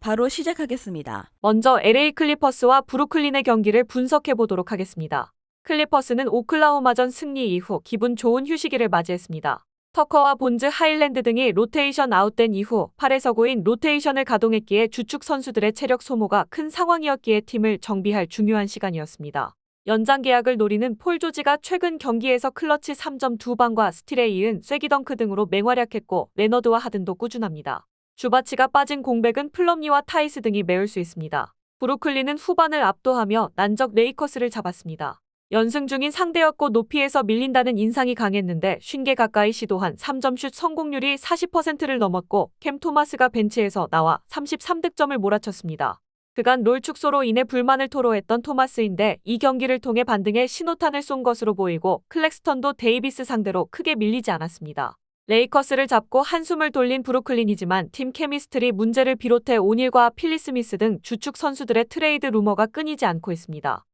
바로 시작하겠습니다. 먼저 LA 클리퍼스와 브루클린의 경기를 분석해 보도록 하겠습니다. 클리퍼스는 오클라호마전 승리 이후 기분 좋은 휴식일을 맞이했습니다. 터커와 본즈 하일랜드 등이 로테이션 아웃된 이후 8에서 9인 로테이션을 가동했기에 주축 선수들의 체력 소모가 큰 상황이었기에 팀을 정비할 중요한 시간이었습니다. 연장 계약을 노리는 폴 조지가 최근 경기에서 클러치 3점 2방과 스틸에 이은 쐐기덩크 등으로 맹활약했고 레너드와 하든도 꾸준합니다. 주바치가 빠진 공백은 플럼리와 타이스 등이 메울 수 있습니다. 브루클린은 후반을 압도하며 난적 레이커스를 잡았습니다. 연승 중인 상대였고 높이에서 밀린다는 인상이 강했는데 50개 가까이 시도한 3점슛 성공률이 40%를 넘었고 캠 토마스가 벤치에서 나와 33득점을 몰아쳤습니다. 그간 롤 축소로 인해 불만을 토로했던 토마스인데 이 경기를 통해 반등에 신호탄을 쏜 것으로 보이고 클렉스턴도 데이비스 상대로 크게 밀리지 않았습니다. 레이커스를 잡고 한숨을 돌린 브루클린이지만 팀 케미스트리 문제를 비롯해 오닐과 필리스미스 등 주축 선수들의 트레이드 루머가 끊이지 않고 있습니다.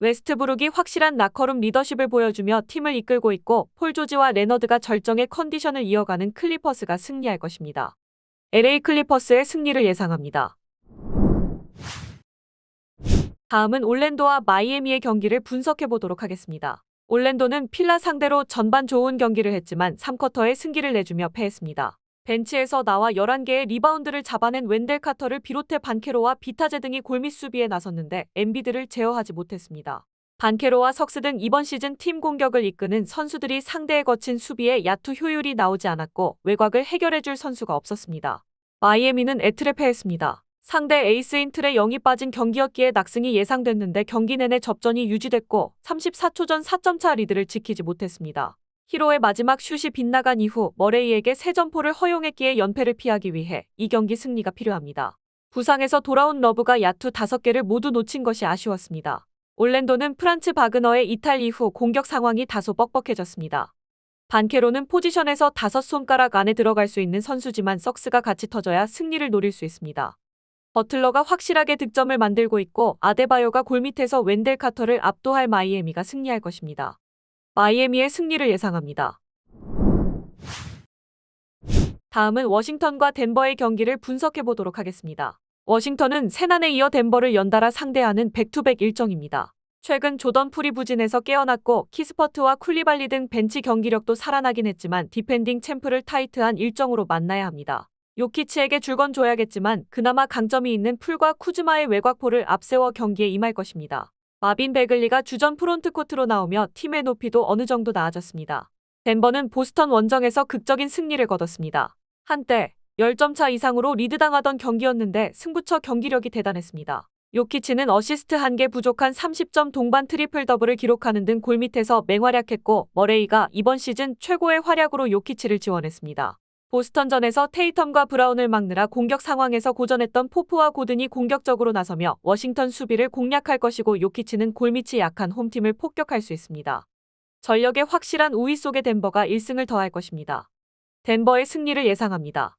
웨스트브룩이 확실한 나커룸 리더십을 보여주며 팀을 이끌고 있고 폴 조지와 레너드가 절정의 컨디션을 이어가는 클리퍼스가 승리할 것입니다. LA 클리퍼스의 승리를 예상합니다. 다음은 올랜도와 마이애미의 경기를 분석해 보도록 하겠습니다. 올랜도는 필라 상대로 전반 좋은 경기를 했지만 3쿼터에 승기를 내주며 패했습니다. 벤치에서 나와 11개의 리바운드를 잡아낸 웬델 카터를 비롯해 반케로와 비타제 등이 골밑 수비에 나섰는데 엔비드를 제어하지 못했습니다. 반케로와 석스 등 이번 시즌 팀 공격을 이끄는 선수들이 상대의 거친 수비에 야투 효율이 나오지 않았고 외곽을 해결해줄 선수가 없었습니다. 마이애미는 애틀에 패했습니다. 상대 에이스인 틀에 영이 빠진 경기였기에 낙승이 예상됐는데 경기 내내 접전이 유지됐고 34초 전 4점차 리드를 지키지 못했습니다. 히로의 마지막 슛이 빗나간 이후 머레이에게 세 점포를 허용했기에 연패를 피하기 위해 이 경기 승리가 필요합니다. 부상에서 돌아온 러브가 야투 5개를 모두 놓친 것이 아쉬웠습니다. 올랜도는 프란츠 바그너의 이탈 이후 공격 상황이 다소 뻑뻑해졌습니다. 반케로는 포지션에서 다섯 손가락 안에 들어갈 수 있는 선수지만 석스가 같이 터져야 승리를 노릴 수 있습니다. 버틀러가 확실하게 득점을 만들고 있고 아데바요가 골밑에서 웬델 카터를 압도할 마이애미가 승리할 것입니다. 마이애미의 승리를 예상합니다. 다음은 워싱턴과 덴버의 경기를 분석해 보도록 하겠습니다. 워싱턴은 세난에 이어 덴버를 연달아 상대하는 백투백 일정입니다. 최근 조던 풀이 부진에서 깨어났고 키스퍼트와 쿨리발리 등 벤치 경기력도 살아나긴 했지만 디펜딩 챔프를 타이트한 일정으로 만나야 합니다. 요키치에게 줄 건 줘야겠지만 그나마 강점이 있는 풀과 쿠즈마의 외곽포를 앞세워 경기에 임할 것입니다. 마빈 베글리가 주전 프론트 코트로 나오며 팀의 높이도 어느 정도 나아졌습니다. 덴버는 보스턴 원정에서 극적인 승리를 거뒀습니다. 한때 10점 차 이상으로 리드당하던 경기였는데 승부처 경기력이 대단했습니다. 요키치는 어시스트 1개 부족한 30점 동반 트리플 더블을 기록하는 등 골밑에서 맹활약했고 머레이가 이번 시즌 최고의 활약으로 요키치를 지원했습니다. 보스턴전에서 테이텀과 브라운을 막느라 공격 상황에서 고전했던 포프와 고든이 공격적으로 나서며 워싱턴 수비를 공략할 것이고 요키치는 골밑이 약한 홈팀을 폭격할 수 있습니다. 전력의 확실한 우위 속의 덴버가 1승을 더할 것입니다. 덴버의 승리를 예상합니다.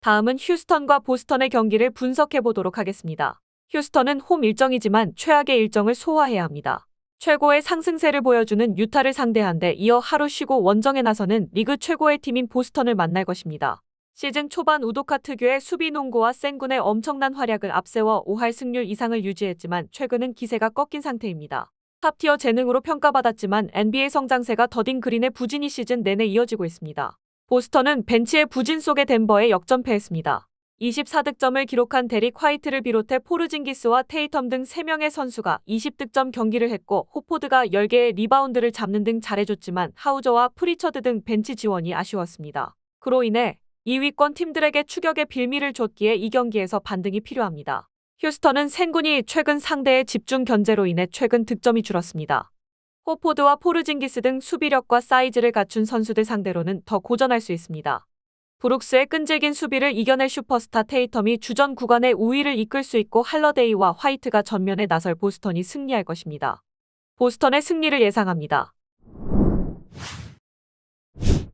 다음은 휴스턴과 보스턴의 경기를 분석해 보도록 하겠습니다. 휴스턴은 홈 일정이지만 최악의 일정을 소화해야 합니다. 최고의 상승세를 보여주는 유타를 상대한데 이어 하루 쉬고 원정에 나서는 리그 최고의 팀인 보스턴을 만날 것입니다. 시즌 초반 우도카 특유의 수비 농구와 센군의 엄청난 활약을 앞세워 5할 승률 이상을 유지했지만 최근은 기세가 꺾인 상태입니다. 탑티어 재능으로 평가받았지만 NBA 성장세가 더딘 그린의 부진이 시즌 내내 이어지고 있습니다. 보스턴은 벤치의 부진 속에 덴버에 역전패했습니다. 24득점을 기록한 데릭 화이트를 비롯해 포르징기스와 테이텀 등 3명의 선수가 20득점 경기를 했고 호포드가 10개의 리바운드를 잡는 등 잘해줬지만 하우저와 프리처드 등 벤치 지원이 아쉬웠습니다. 그로 인해 2위권 팀들에게 추격의 빌미를 줬기에 이 경기에서 반등이 필요합니다. 휴스턴은 생군이 최근 상대의 집중 견제로 인해 최근 득점이 줄었습니다. 호포드와 포르징기스 등 수비력과 사이즈를 갖춘 선수들 상대로는 더 고전할 수 있습니다. 브룩스의 끈질긴 수비를 이겨낼 슈퍼스타 테이텀이 주전 구간의 우위를 이끌 수 있고 할러데이와 화이트가 전면에 나설 보스턴이 승리할 것입니다. 보스턴의 승리를 예상합니다.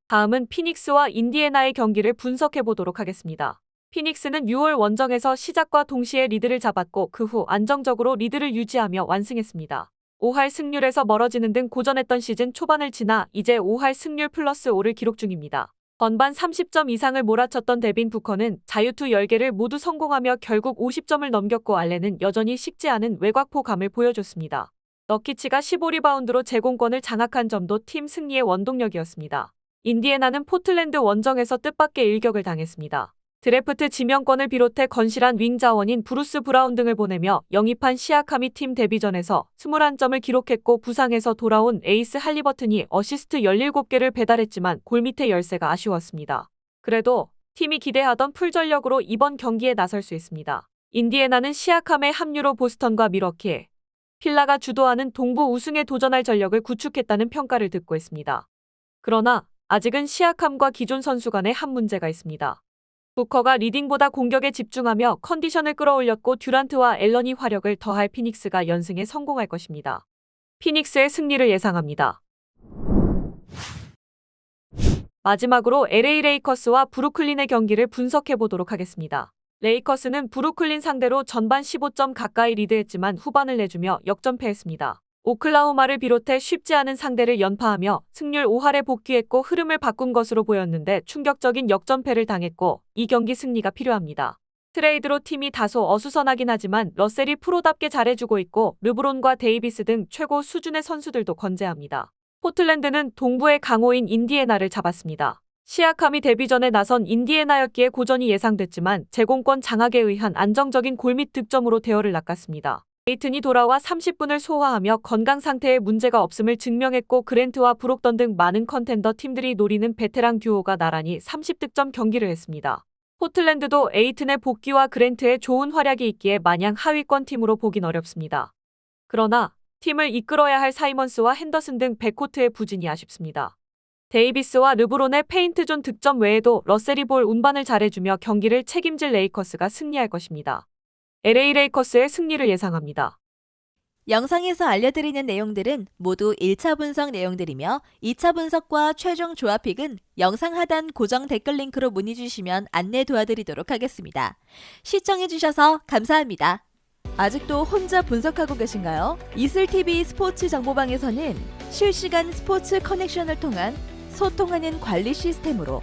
다음은 피닉스와 인디애나의 경기를 분석해 보도록 하겠습니다. 피닉스는 6월 원정에서 시작과 동시에 리드를 잡았고 그 후 안정적으로 리드를 유지하며 완승했습니다. 5할 승률에서 멀어지는 등 고전했던 시즌 초반을 지나 이제 5할 승률 플러스 5를 기록 중입니다. 전반 30점 이상을 몰아쳤던 데빈 부커는 자유투 10개를 모두 성공하며 결국 50점을 넘겼고 알렌은 여전히 식지 않은 외곽포감을 보여줬습니다. 너키치가 15리바운드로 제공권을 장악한 점도 팀 승리의 원동력이었습니다. 인디애나는 포틀랜드 원정에서 뜻밖의 일격을 당했습니다. 드래프트 지명권을 비롯해 건실한 윙 자원인 브루스 브라운 등을 보내며 영입한 시아카미 팀 데뷔전에서 21점을 기록했고 부상에서 돌아온 에이스 할리버튼이 어시스트 17개를 배달했지만 골밑의 열세가 아쉬웠습니다. 그래도 팀이 기대하던 풀전력으로 이번 경기에 나설 수 있습니다. 인디애나는 시아캄의 합류로 보스턴과 미러키, 필라가 주도하는 동부 우승에 도전할 전력을 구축했다는 평가를 듣고 있습니다. 그러나 아직은 시아캄과 기존 선수 간에 한 문제가 있습니다. 부커가 리딩보다 공격에 집중하며 컨디션을 끌어올렸고 듀란트와 앨런이 화력을 더할 피닉스가 연승에 성공할 것입니다. 피닉스의 승리를 예상합니다. 마지막으로 LA 레이커스와 브루클린의 경기를 분석해 보도록 하겠습니다. 레이커스는 브루클린 상대로 전반 15점 가까이 리드했지만 후반을 내주며 역전패했습니다. 오클라호마를 비롯해 쉽지 않은 상대를 연파하며 승률 5할에 복귀했고 흐름을 바꾼 것으로 보였는데 충격적인 역전패를 당했고 이 경기 승리가 필요합니다. 트레이드로 팀이 다소 어수선하긴 하지만 러셀이 프로답게 잘해주고 있고 르브론과 데이비스 등 최고 수준의 선수들도 건재합니다. 포틀랜드는 동부의 강호인 인디애나를 잡았습니다. 시아캄이 데뷔전에 나선 인디애나였기에 고전이 예상됐지만 제공권 장악에 의한 안정적인 골밑 득점으로 대열을 낚았습니다. 에이튼이 돌아와 30분을 소화하며 건강 상태에 문제가 없음을 증명했고 그랜트와 브록던 등 많은 컨텐더 팀들이 노리는 베테랑 듀오가 나란히 30득점 경기를 했습니다. 포틀랜드도 에이튼의 복귀와 그랜트의 좋은 활약이 있기에 마냥 하위권 팀으로 보긴 어렵습니다. 그러나 팀을 이끌어야 할 사이먼스와 핸더슨 등 백코트의 부진이 아쉽습니다. 데이비스와 르브론의 페인트존 득점 외에도 러셀이 볼 운반을 잘해주며 경기를 책임질 레이커스가 승리할 것입니다. LA 레이커스의 승리를 예상합니다. 영상에서 알려드리는 내용들은 모두 1차 분석 내용들이며 2차 분석과 최종 조합픽은 영상 하단 고정 댓글 링크로 문의 주시면 안내 도와드리도록 하겠습니다. 시청해주셔서 감사합니다. 아직도 혼자 분석하고 계신가요? 이슬TV 스포츠 정보방에서는 실시간 스포츠 커넥션을 통한 소통하는 관리 시스템으로